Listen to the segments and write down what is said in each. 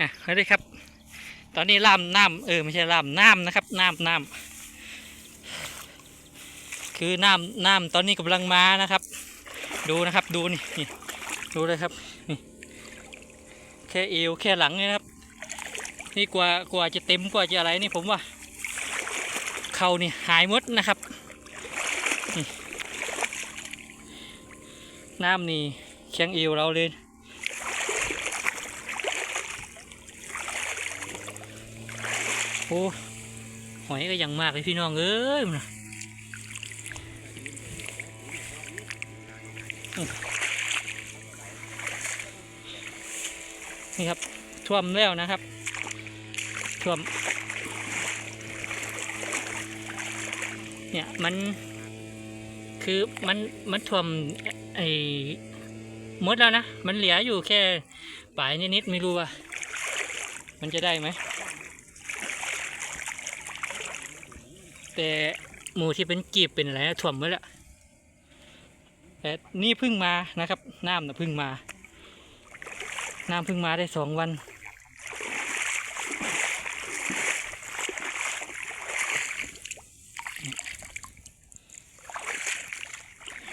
อะสวัสดีครับ ตอนนี้ล่ามน้ำเออไม่ใช่ล่ามน้ำนะครับน้ำน้ำคือน้ำน้ำตอนนี้กำลังมานะครับ ดูนะครับดูนี่นี่ดูเลยครับนี่แค่เอวแค่หลังนี่นะครับ นี่กว่ากว่าจะเต็มกว่าจะอะไรนี่ผมว่าเขานี่หายหมดนะครับน้ำนี่เคียงเอวเราเลย โอ้หอยก็ยังมากเลยพี่น้องเอ้ยมันะนี่ครับท่วมแล้วนะครับท่วม เนี่ยมันคือมันมันท่วมไอ้หมดแล้วนะ มันเหลืออยู่แค่ปลายนิดๆไม่รู้ว่า มันจะได้ไหม แต่หมูที่เป็นกีบเป็นอะไรถ่วมไว้แล้วแต่นี่เพิ่งมานะครับ น้ำนะเพิ่งมา น้ำเพิ่งมาได้สองวัน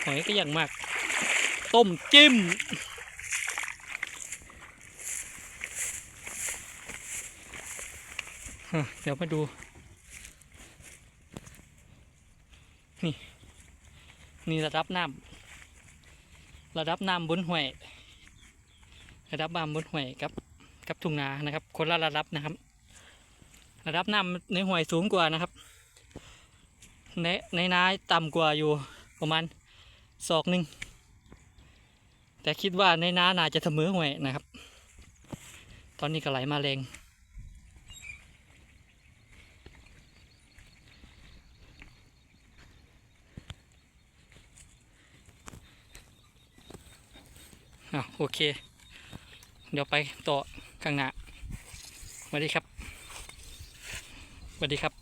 หอยก็อย่างมาก ต้มจิ้มเดี๋ยวมาดู นี่ นี่ระดับน้ำระดับน้ำบนห้วยระดับน้ำบนห้วยกับกับทุ่งนานะครับ คนละระดับนะครับ ระดับน้ำในห้วยสูงกว่านะครับ ในในนาต่ำกว่าอยู่ประมาณศอกหนึ่งแต่คิดว่าในน้าน่าจะเสมอห้วยนะครับ ตอนนี้ก็ไหลมาแรง โอเค เดี๋ยวไปต่อข้างหน้าสวัสดีครับสวัสดีครับ